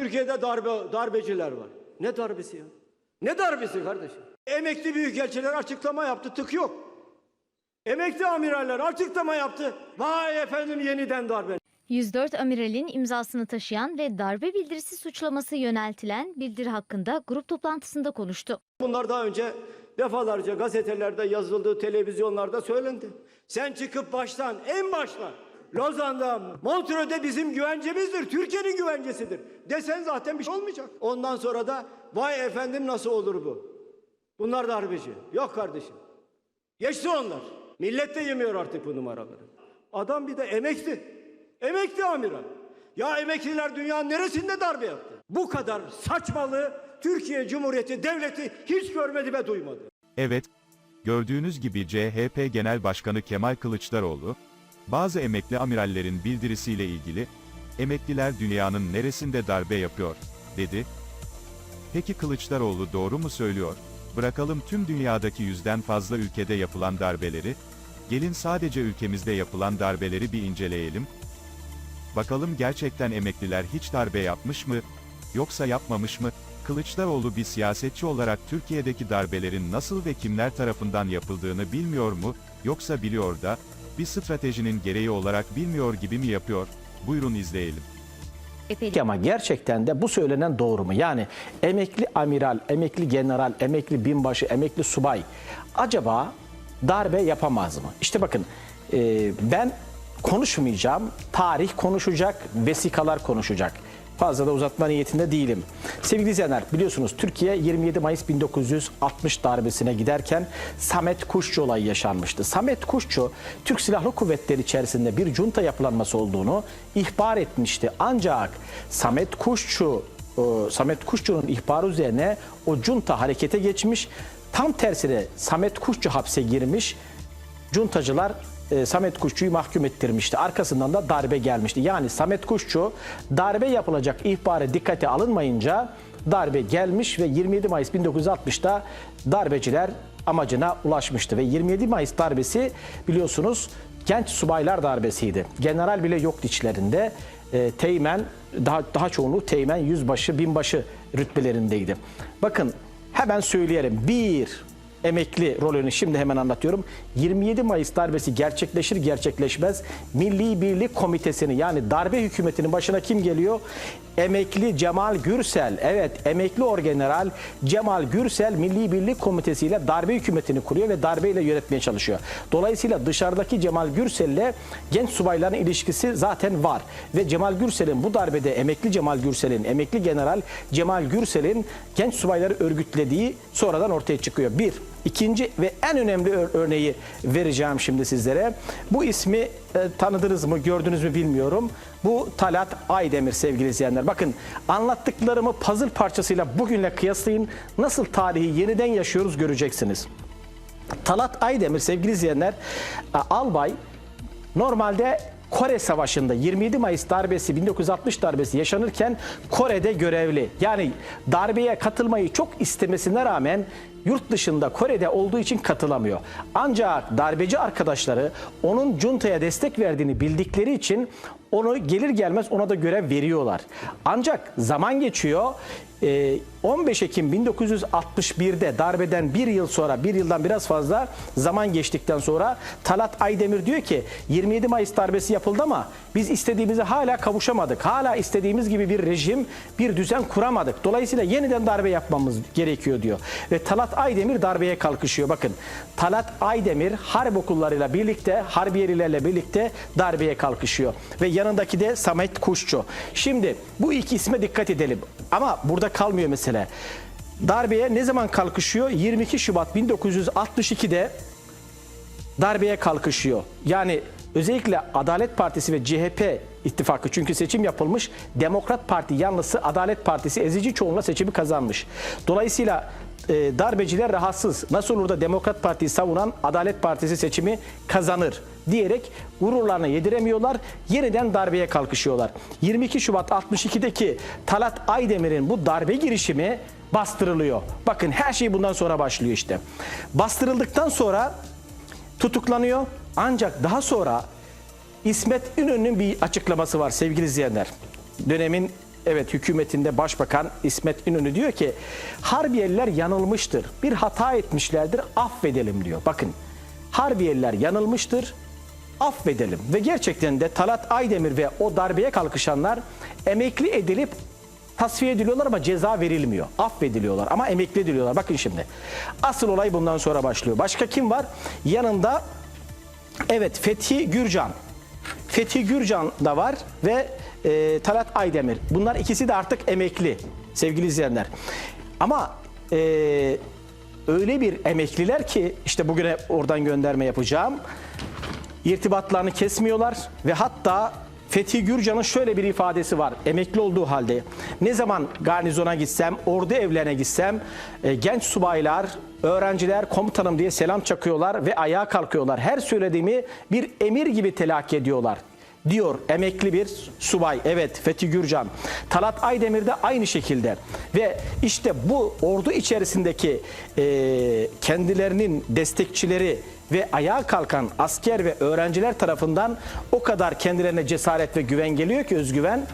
Türkiye'de darbe darbeciler var. Ne darbesi ya? Ne darbesi kardeşim? Emekli büyükelçiler açıklama yaptı, tık yok. Emekli amiraller açıklama yaptı. Vay efendim yeniden darbe. 104 amiralin imzasını taşıyan ve darbe bildirisi suçlaması yöneltilen bildiri hakkında grup toplantısında konuştu. Bunlar daha önce defalarca gazetelerde yazıldı, televizyonlarda söylendi. Sen çıkıp baştan, en baştan Lozan'da, Montreux'de bizim güvencemizdir, Türkiye'nin güvencesidir desen zaten bir şey olmayacak. Ondan sonra da vay efendim nasıl olur bu? Bunlar darbeci. Yok kardeşim. Geçti onlar. Millet de yemiyor artık bu numaraları. Adam bir de emekli. Emekli amiral. Ya emekliler dünyanın neresinde darbe yaptı? Bu kadar saçmalığı Türkiye Cumhuriyeti Devleti hiç görmedi ve duymadı. Evet, gördüğünüz gibi CHP Genel Başkanı Kemal Kılıçdaroğlu, bazı emekli amirallerin bildirisiyle ilgili, emekliler dünyanın neresinde darbe yapıyor, dedi. Peki Kılıçdaroğlu doğru mu söylüyor? Bırakalım tüm dünyadaki yüzden fazla ülkede yapılan darbeleri, gelin sadece ülkemizde yapılan darbeleri bir inceleyelim. Bakalım gerçekten emekliler hiç darbe yapmış mı, yoksa yapmamış mı? Kılıçdaroğlu bir siyasetçi olarak Türkiye'deki darbelerin nasıl ve kimler tarafından yapıldığını bilmiyor mu, yoksa biliyor da, bir stratejinin gereği olarak bilmiyor gibi mi yapıyor? Buyurun izleyelim. Epey Ama gerçekten de bu söylenen doğru mu? Yani emekli amiral, emekli general, emekli binbaşı, emekli subay acaba darbe yapamaz mı? İşte bakın e, ben konuşmayacağım. Tarih konuşacak, vesikalar konuşacak. Fazla da uzatma niyetinde değilim. Sevgili izleyenler biliyorsunuz Türkiye 27 Mayıs 1960 darbesine giderken Samet Kuşçu olayı yaşanmıştı. Samet Kuşçu Türk Silahlı Kuvvetleri içerisinde bir junta yapılanması olduğunu ihbar etmişti. Ancak Samet Kuşçu e, Samet Kuşçu'nun ihbarı üzerine o junta harekete geçmiş. Tam tersine Samet Kuşçu hapse girmiş. Cuntacılar e, Samet Kuşçu'yu mahkum ettirmişti. Arkasından da darbe gelmişti. Yani Samet Kuşçu darbe yapılacak ihbarı dikkate alınmayınca darbe gelmiş ve 27 Mayıs 1960'da darbeciler amacına ulaşmıştı. Ve 27 Mayıs darbesi biliyorsunuz genç subaylar darbesiydi. General bile yoktu içlerinde. E, teğmen, daha, daha çoğunluğu teğmen, yüzbaşı, binbaşı rütbelerindeydi. Bakın hemen söyleyelim. Bir, emekli rolünü şimdi hemen anlatıyorum. 27 Mayıs darbesi gerçekleşir gerçekleşmez Milli Birlik Komitesi'ni yani darbe hükümetinin başına kim geliyor? Emekli Cemal Gürsel. Evet emekli orgeneral Cemal Gürsel Milli Birlik Komitesi ile darbe hükümetini kuruyor ve darbeyle yönetmeye çalışıyor. Dolayısıyla dışarıdaki Cemal Gürsel ile genç subayların ilişkisi zaten var. Ve Cemal Gürsel'in bu darbede emekli Cemal Gürsel'in, emekli general Cemal Gürsel'in genç subayları örgütlediği sonradan ortaya çıkıyor. Bir. İkinci ve en önemli ör- örneği vereceğim şimdi sizlere. Bu ismi e, tanıdınız mı, gördünüz mü bilmiyorum. Bu Talat Aydemir sevgili izleyenler. Bakın anlattıklarımı puzzle parçasıyla bugünle kıyaslayın. Nasıl tarihi yeniden yaşıyoruz göreceksiniz. Talat Aydemir sevgili izleyenler e, albay normalde Kore Savaşı'nda 27 Mayıs darbesi 1960 darbesi yaşanırken Kore'de görevli. Yani darbeye katılmayı çok istemesine rağmen yurt dışında Kore'de olduğu için katılamıyor. Ancak darbeci arkadaşları onun juntaya destek verdiğini bildikleri için onu gelir gelmez ona da görev veriyorlar. Ancak zaman geçiyor. Ee, 15 Ekim 1961'de darbeden bir yıl sonra, bir yıldan biraz fazla zaman geçtikten sonra Talat Aydemir diyor ki 27 Mayıs darbesi yapıldı ama biz istediğimize hala kavuşamadık. Hala istediğimiz gibi bir rejim, bir düzen kuramadık. Dolayısıyla yeniden darbe yapmamız gerekiyor diyor. Ve Talat Aydemir darbeye kalkışıyor. Bakın Talat Aydemir harp okullarıyla birlikte, harbiyelilerle birlikte darbeye kalkışıyor. Ve yanındaki de Samet Kuşçu. Şimdi bu iki isme dikkat edelim. Ama burada kalmıyor mesele. Darbeye ne zaman kalkışıyor? 22 Şubat 1962'de darbeye kalkışıyor. Yani özellikle Adalet Partisi ve CHP ittifakı çünkü seçim yapılmış. Demokrat Parti yanlısı Adalet Partisi ezici çoğunla seçimi kazanmış. Dolayısıyla e, darbeciler rahatsız. Nasıl olur da Demokrat Parti'yi savunan Adalet Partisi seçimi kazanır diyerek gururlarını yediremiyorlar. Yeniden darbeye kalkışıyorlar. 22 Şubat 62'deki Talat Aydemir'in bu darbe girişimi bastırılıyor. Bakın her şey bundan sonra başlıyor işte. Bastırıldıktan sonra tutuklanıyor. Ancak daha sonra İsmet İnönü'nün bir açıklaması var sevgili izleyenler. Dönemin evet hükümetinde başbakan İsmet İnönü diyor ki Harbiyeliler yanılmıştır. Bir hata etmişlerdir affedelim diyor. Bakın Harbiyeliler yanılmıştır affedelim. Ve gerçekten de Talat Aydemir ve o darbeye kalkışanlar emekli edilip tasfiye ediliyorlar ama ceza verilmiyor. Affediliyorlar ama emekli ediliyorlar. Bakın şimdi. Asıl olay bundan sonra başlıyor. Başka kim var? Yanında evet Fethi Gürcan. Fethi Gürcan da var ve e, Talat Aydemir. Bunlar ikisi de artık emekli sevgili izleyenler. Ama e, öyle bir emekliler ki işte bugüne oradan gönderme yapacağım. İrtibatlarını kesmiyorlar ve hatta Fethi Gürcan'ın şöyle bir ifadesi var emekli olduğu halde. Ne zaman garnizona gitsem, ordu evlerine gitsem e, genç subaylar, öğrenciler komutanım diye selam çakıyorlar ve ayağa kalkıyorlar. Her söylediğimi bir emir gibi telakki ediyorlar diyor emekli bir subay. Evet Fethi Gürcan. Talat Aydemir de aynı şekilde. Ve işte bu ordu içerisindeki e, kendilerinin destekçileri ve ayağa kalkan asker ve öğrenciler tarafından o kadar kendilerine cesaret ve güven geliyor ki özgüven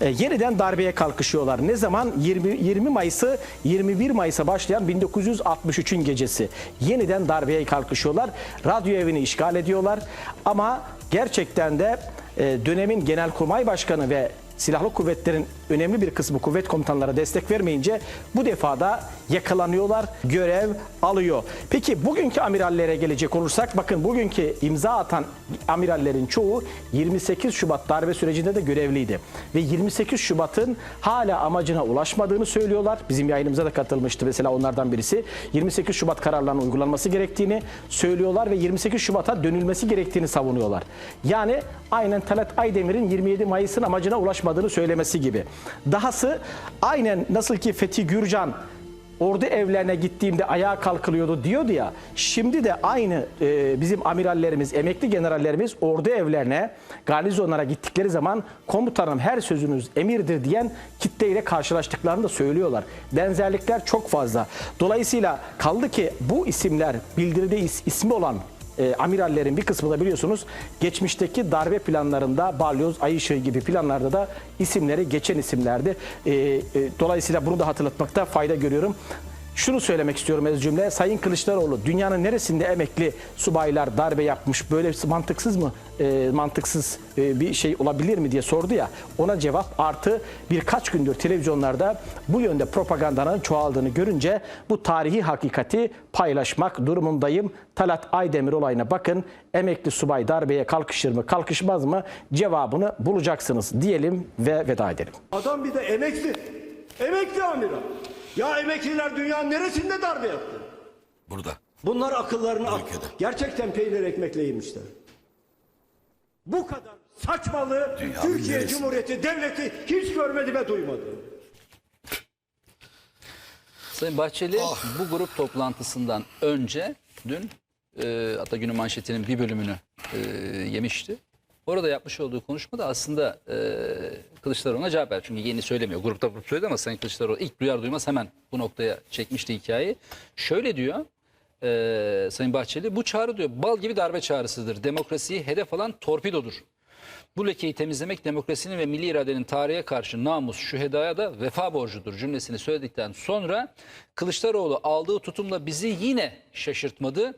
e, yeniden darbeye kalkışıyorlar. Ne zaman? 20, 20 Mayıs'ı 21 Mayıs'a başlayan 1963'ün gecesi. Yeniden darbeye kalkışıyorlar. Radyo evini işgal ediyorlar. Ama gerçekten de dönemin Genelkurmay Başkanı ve silahlı kuvvetlerin önemli bir kısmı kuvvet komutanlara destek vermeyince bu defada yakalanıyorlar, görev alıyor. Peki bugünkü amirallere gelecek olursak bakın bugünkü imza atan amirallerin çoğu 28 Şubat darbe sürecinde de görevliydi. Ve 28 Şubat'ın hala amacına ulaşmadığını söylüyorlar. Bizim yayınımıza da katılmıştı mesela onlardan birisi. 28 Şubat kararlarının uygulanması gerektiğini söylüyorlar ve 28 Şubat'a dönülmesi gerektiğini savunuyorlar. Yani aynen Talat Aydemir'in 27 Mayıs'ın amacına ulaşmadığını söylemesi gibi. Dahası aynen nasıl ki Fethi Gürcan ordu evlerine gittiğimde ayağa kalkılıyordu diyordu ya. Şimdi de aynı e, bizim amirallerimiz, emekli generallerimiz ordu evlerine, garnizonlara gittikleri zaman komutanım her sözünüz emirdir diyen kitleyle karşılaştıklarını da söylüyorlar. Benzerlikler çok fazla. Dolayısıyla kaldı ki bu isimler bildiride is- ismi olan e, amirallerin bir kısmı da biliyorsunuz geçmişteki darbe planlarında balyoz, ay ışığı gibi planlarda da isimleri geçen isimlerdi. E, e, dolayısıyla bunu da hatırlatmakta fayda görüyorum. Şunu söylemek istiyorum ez cümle. Sayın Kılıçdaroğlu dünyanın neresinde emekli subaylar darbe yapmış böyle mantıksız mı e, mantıksız e, bir şey olabilir mi diye sordu ya ona cevap artı birkaç gündür televizyonlarda bu yönde propagandanın çoğaldığını görünce bu tarihi hakikati paylaşmak durumundayım. Talat Aydemir olayına bakın emekli subay darbeye kalkışır mı kalkışmaz mı cevabını bulacaksınız diyelim ve veda edelim. Adam bir de emekli. Emekli amiral. Ya emekliler dünyanın neresinde darbe yaptı? Burada. Bunlar akıllarını ak- Ülkede. gerçekten peynir ekmekle yemişler. Bu kadar saçmalığı Dünyanın Türkiye neresinde? Cumhuriyeti devleti hiç görmedi ve duymadı. Sayın Bahçeli Ah. bu grup toplantısından önce dün e, hatta günün manşetinin bir bölümünü e, yemişti. Orada yapmış olduğu konuşmada aslında e, Kılıçdaroğlu'na cevap ver. Çünkü yeni söylemiyor. Grupta grup söyledi ama Sayın Kılıçdaroğlu ilk duyar duymaz hemen bu noktaya çekmişti hikayeyi. Şöyle diyor e, Sayın Bahçeli bu çağrı diyor bal gibi darbe çağrısıdır. Demokrasiyi hedef alan torpidodur. Bu lekeyi temizlemek demokrasinin ve milli iradenin tarihe karşı namus, şühedaya da vefa borcudur cümlesini söyledikten sonra Kılıçdaroğlu aldığı tutumla bizi yine şaşırtmadı.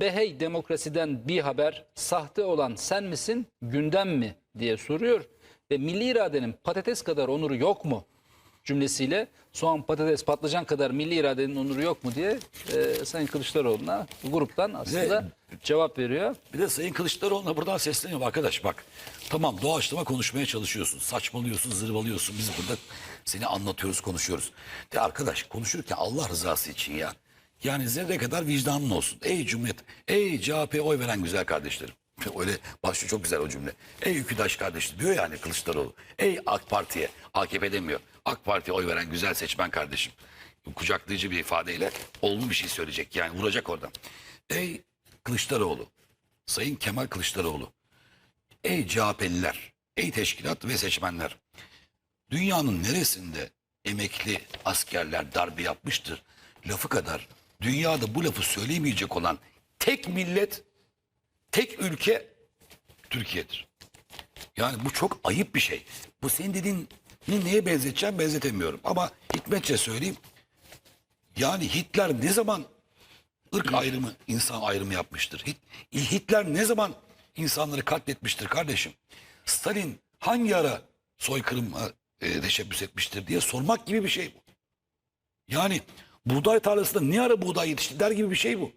Behey demokrasiden bir haber, sahte olan sen misin, gündem mi diye soruyor. Ve milli iradenin patates kadar onuru yok mu cümlesiyle soğan, patates, patlıcan kadar milli iradenin onuru yok mu diye e, Sayın Kılıçdaroğlu'na gruptan aslında cevap veriyor. Bir de Sayın Kılıçdaroğlu'na buradan sesleniyorum arkadaş bak. Tamam doğaçlama konuşmaya çalışıyorsun. Saçmalıyorsun, zırvalıyorsun. Biz burada seni anlatıyoruz, konuşuyoruz. De arkadaş konuşurken Allah rızası için ya. Yani zerre kadar vicdanın olsun. Ey Cumhuriyet, ey CHP'ye oy veren güzel kardeşlerim. Öyle başlıyor çok güzel o cümle. Ey Üküdaş kardeşim diyor yani Kılıçdaroğlu. Ey AK Parti'ye, AKP demiyor. AK Parti'ye oy veren güzel seçmen kardeşim. Kucaklayıcı bir ifadeyle olumlu bir şey söyleyecek yani vuracak oradan. Ey Kılıçdaroğlu, Sayın Kemal Kılıçdaroğlu, ey CHP'liler, ey teşkilat ve seçmenler. Dünyanın neresinde emekli askerler darbe yapmıştır lafı kadar dünyada bu lafı söyleyemeyecek olan tek millet, tek ülke Türkiye'dir. Yani bu çok ayıp bir şey. Bu senin dediğin Neye benzeteceğim benzetemiyorum. Ama hikmetçe söyleyeyim. Yani Hitler ne zaman ırk ayrımı, insan ayrımı yapmıştır? Hit- Hitler ne zaman insanları katletmiştir kardeşim? Stalin hangi ara soykırıma e, teşebbüs etmiştir diye sormak gibi bir şey bu. Yani buğday tarlasında ne ara buğday yetişti der gibi bir şey bu.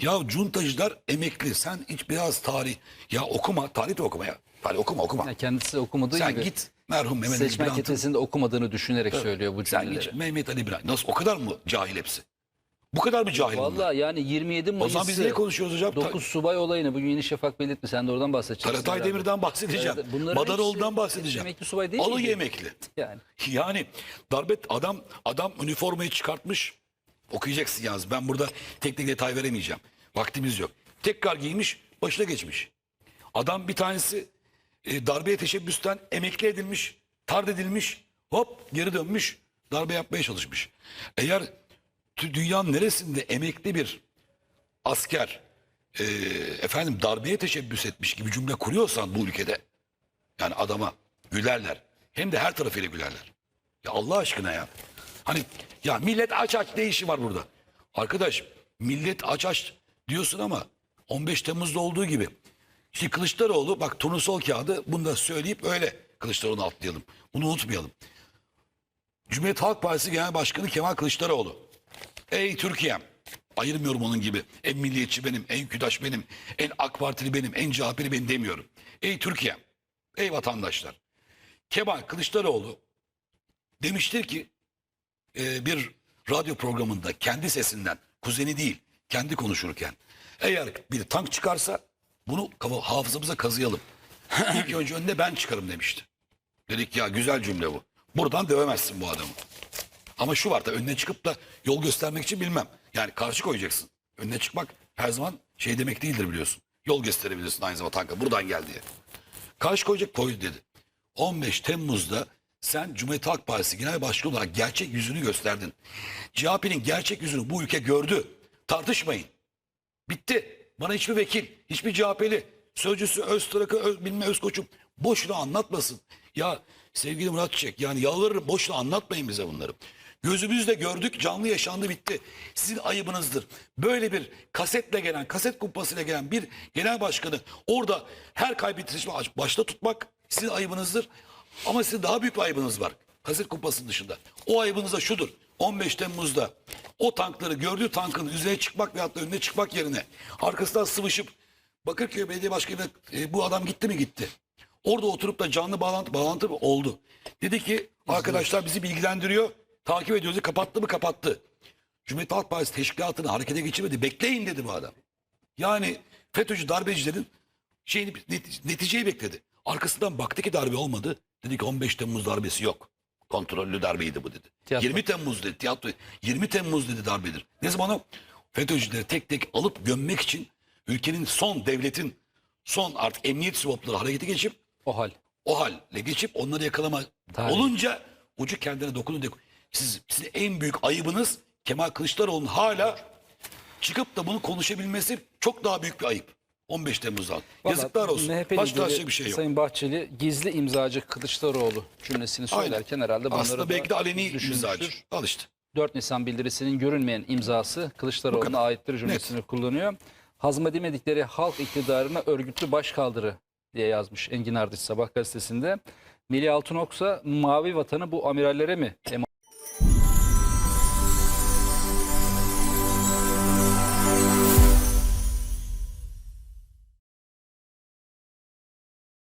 Ya cuntacılar emekli. Sen hiç biraz tarih ya okuma. Tarih de okuma ya. Tarih okuma okuma. Yani kendisi okumadığı Sen gibi git merhum Mehmet Ali seçmen kitlesinde okumadığını düşünerek söylüyor bu Sen cümleleri. git Mehmet Ali Birant. Nasıl o kadar mı cahil hepsi? Bu kadar mı cahil bunlar? Vallahi yani 27 Mayıs'ı zaman biz niye konuşuyoruz hocam? 9 subay olayını bugün Yeni Şafak belirtti. Sen de oradan bahsedeceksin. Karatay herhalde. Demir'den bahsedeceğim. Evet, bunların Madaroğlu'ndan hepsi bahsedeceğim. emekli subay değil Alıy miydi? emekli. Yani. Yani darbet adam adam üniformayı çıkartmış. Okuyacaksın yalnız. Ben burada tek tek detay veremeyeceğim. Vaktimiz yok. Tekrar giymiş, başına geçmiş. Adam bir tanesi e, darbeye teşebbüsten emekli edilmiş, tard edilmiş, hop geri dönmüş, darbe yapmaya çalışmış. Eğer dünyanın neresinde emekli bir asker e, efendim darbeye teşebbüs etmiş gibi cümle kuruyorsan bu ülkede yani adama gülerler. Hem de her tarafıyla gülerler. Ya Allah aşkına ya. Hani ya millet aç aç ne işi var burada? Arkadaş millet aç aç diyorsun ama 15 Temmuz'da olduğu gibi. İşte Kılıçdaroğlu bak turnusol kağıdı bunu da söyleyip öyle Kılıçdaroğlu'nu atlayalım. Bunu unutmayalım. Cumhuriyet Halk Partisi Genel Başkanı Kemal Kılıçdaroğlu. Ey Türkiye'm. Ayırmıyorum onun gibi. En milliyetçi benim, en küdaş benim, en AK Partili benim, en CHP'li benim demiyorum. Ey Türkiye'm. Ey vatandaşlar. Kemal Kılıçdaroğlu demiştir ki e, bir radyo programında kendi sesinden kuzeni değil kendi konuşurken eğer bir tank çıkarsa bunu hafızamıza kazıyalım. İlk önce önüne ben çıkarım demişti. Dedik ya güzel cümle bu. Buradan dövemezsin bu adamı. Ama şu var da önüne çıkıp da yol göstermek için bilmem. Yani karşı koyacaksın. Önüne çıkmak her zaman şey demek değildir biliyorsun. Yol gösterebilirsin aynı zamanda tanka buradan gel diye. Karşı koyacak koydu dedi. 15 Temmuz'da sen Cumhuriyet Halk Partisi Genel Başkanı olarak gerçek yüzünü gösterdin. CHP'nin gerçek yüzünü bu ülke gördü. Tartışmayın. Bitti. Bana hiçbir vekil, hiçbir CHP'li, sözcüsü Öztürk'ü, Öz, bilmem Özkoç'um boşuna anlatmasın. Ya sevgili Murat Çiçek yani yalvarırım boşuna anlatmayın bize bunları. Gözümüzle gördük canlı yaşandı bitti. Sizin ayıbınızdır. Böyle bir kasetle gelen, kaset kumpasıyla gelen bir genel başkanı orada her kaybettirişme başta tutmak sizin ayıbınızdır. Ama sizin daha büyük bir ayıbınız var. Kaset kumpasının dışında. O ayıbınız da şudur. 15 Temmuz'da o tankları gördüğü tankın üzerine çıkmak veyahut da önüne çıkmak yerine arkasından sıvışıp Bakırköy Belediye Başkanı e, bu adam gitti mi gitti. Orada oturup da canlı bağlantı bağlantı oldu. Dedi ki arkadaşlar bizi bilgilendiriyor. Takip ediyoruz. Kapattı mı kapattı. Cumhuriyet Halk Partisi teşkilatını harekete geçirmedi. Bekleyin dedi bu adam. Yani FETÖ'cü darbecilerin şeyini neti- neticeyi bekledi. Arkasından baktı ki darbe olmadı. Dedi ki 15 Temmuz darbesi yok. Kontrollü darbeydi bu dedi. Tiyatro. 20 Temmuz dedi tiyatro. 20 Temmuz dedi darbedir. Ne zaman o? FETÖ'cüleri tek tek alıp gömmek için ülkenin son devletin son artık emniyet swapları harekete geçip O hal. o halle geçip onları yakalama Tarih. olunca ucu kendine dokunun. diye- Siz, sizin en büyük ayıbınız Kemal Kılıçdaroğlu'nun hala çıkıp da bunu konuşabilmesi çok daha büyük bir ayıp. 15 Temmuz'dan. Yazıklar Vallahi olsun. MHP Baş lideri bir şey yok. Sayın Bahçeli gizli imzacı Kılıçdaroğlu cümlesini Aynen. söylerken herhalde bunları Aslında da belki de aleni düşünmüştür. imzacı. Al işte. 4 Nisan bildirisinin görünmeyen imzası Kılıçdaroğlu'na aittir cümlesini kullanıyor. Hazmedemedikleri halk iktidarına örgütlü başkaldırı diye yazmış Engin Ardıç Sabah gazetesinde. Melih Altınok ise mavi vatanı bu amirallere mi emanet